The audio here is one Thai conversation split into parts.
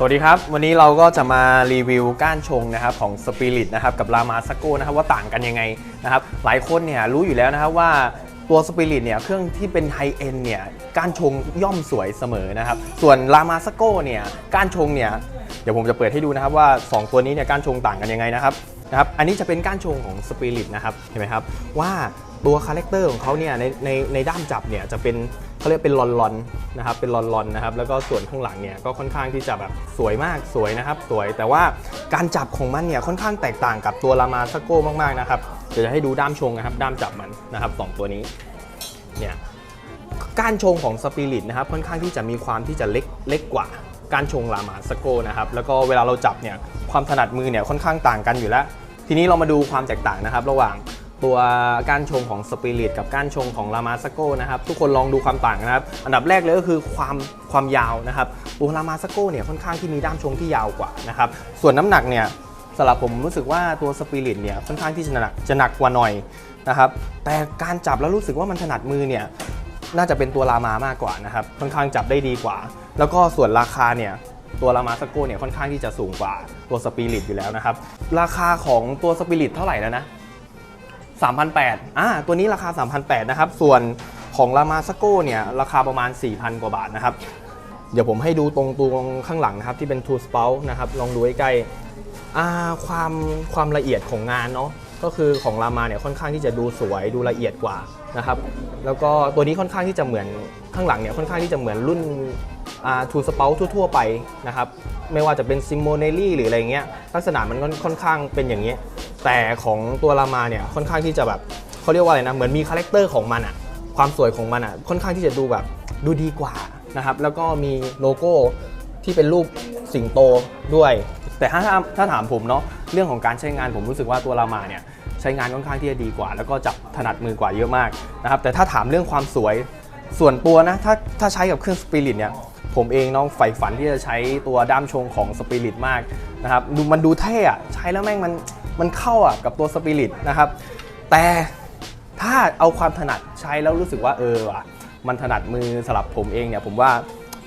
สวัสดีครับ วันนี้เราก็จะมารีวิวก้านชงนะครับของ Spirit นะครับกับ Lama s a g o นะครับว่าต่างกันยังไงนะครับหลายคนเนี่ยรู้อยู่แล้วนะครับว่าตัว Spirit เนี่ยเครื่องที่เป็นไฮเอ็นเนี่ยก้านชงย่อมสวยเสมอนะครับ ส่วน Lama s a g o เนี่ยก้านชงเนี่ยเดี๋ยวผมจะเปิดให้ดูนะครับว่า 2 ตัวนี้เนี่ยก้านชงต่างกันยังไงนะครับนะครับอันนี้จะเป็นก้านชงของ Spirit นะครับเห็นไหมครับว่าตัวคาแรคเตอร์ของเขาเนี่ยในในในด้ามจับเนี่ยจะเป็น เขาเรียกเป็นลอนลอนๆนะครับเป็นลอนลอนนะครับแล้วก็ส่วนข้างหลังเนี่ยก็ค่อนข้างที่จะแบบสวยมากสวยนะครับ สวยแต่ว่าการจับของมันเนี่ยค่อนข้างแตกต่างกับตัวลามาสโก้มากๆนะครับเดี๋ยวจะให้ดูด้ามชงนะครับ ด้ามจับมันนะครับสองตัวนี้เนี่ยก้านชงของสปิริตนะครับค่อนข้างที่จะมีความที่จะเล็กเล็กกว่าการชงลามาสโก้นะครับแล้วก็เวลาเราจับเนี่ยความถนัดมือเนี่ยค่อนข้างต่างกันอยู่แล้ว ทีนี้เรามาดูความแตกต่างนะครับ ระหว่าง ตัวก้านชงของสปิริตกับก้านชงของลามาสโกนะครับทุกคนลองดูความต่างนะครับ อันดับแรกเลยก็คือความความยาวนะครับตัวลามาสโกเนี่ยค่อนข้างที่มีด้ามชงที่ยาวกว่านะครับส่วนน้ำหนักเนี่ยสำหรับผมรู้สึกว่าตัวสปิริตเนี่ยค่อนข้างที่จะหนักจะหนักกว่าหน่อยนะครับแต่การจับแล้วรู้สึกว่ามันถนัดมือเนี่ยน่าจะเป็นตัวลามามากกว่านะครับค่อนข้างจับได้ดีกว่า แล้วก็ส่วนราคาเนี่ยตัวลามาสโกเนี่ยค่อนข้างที่จะสูงกว่าตัวสปิริตอยู่แล้วนะครับราคาของตัวสปิริตเท่าไหร่แล้วนะ 3,800อ่าตัวนี้ราคา 3,800นะครับ ส่วนของลามาสโก้เนี่ยราคาประมาณ 4,000 กว่าบาทนะครับ เดี๋ยวผมให้ดูตรงตรงข้างหลังนะครับที่เป็น True Spout นะครับ ลองดูใใกล้ๆอ่าความความละเอียดของงานเนาะก็คือของรามาเนี่ยค่อนข้างที่จะดูสวยดูละเอียดกว่านะครับ แล้วก็ตัวนี้ค่อนข้างที่จะเหมือนข้างหลังเนี่ยค่อนข้างที่จะเหมือนรุ่น อ่า True Spout ทั่วๆไปนะครับ ไม่ว่าจะเป็นซิมโมเนลลี่หรืออะไรเงี้ยลักษณะมันค่อนข้างเป็นอย่างนี้ แต่ของตัวรามาเนี่ยค่อนข้างที่จะแบบเขาเรียกว่าอะไรนะเหมือนมีคาแรคเตอร์ของมันอะความสวยของมันอะค่อนข้างที่จะดูแบบดูดีกว่านะครับ แล้วก็มีโลโก้ที่เป็นรูปสิงโตด้วย แต่ถ้าถ้าถามผมเนาะเรื่องของการใช้งานผมรู้สึกว่าตัวรามาเนี่ยใช้งานค่อนข้างที่จะดีกว่า แล้วก็จับถนัดมือกว่าเยอะมากนะครับแต่ถ้าถามเรื่องความสวยส่วนตัวนะถ้าถ้าใช้กับเครื่องสปิริตเนี่ย ผมเองน้องใฝ่ฝันที่จะใช้ตัวด้ามชงของสปิริตมากนะครับดูมันดูเท่อะใช้แล้วแม่งมันมันเข้าอะกับตัวสปิริตนะครับแต่ถ้าเอาความถนัดใช้แล้วรู้สึกว่าเออว่ะมันถนัดมือสำหรับผมเองเนี่ยผมว่า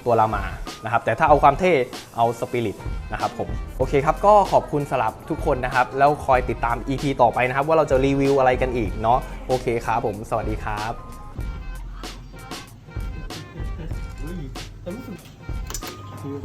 ตัวลามานะครับแต่ถ้าเอาความเท่เอาสปิริตนะครับผมโอเคครับก็ขอบคุณสำหรับทุกคนนะครับ แล้วคอยติดตาม EP ต่อไปนะครับ ว่าเราจะรีวิวอะไรกันอีกเนาะโอเคครับผม สวัสดีครับ แต่รู้สึกคือ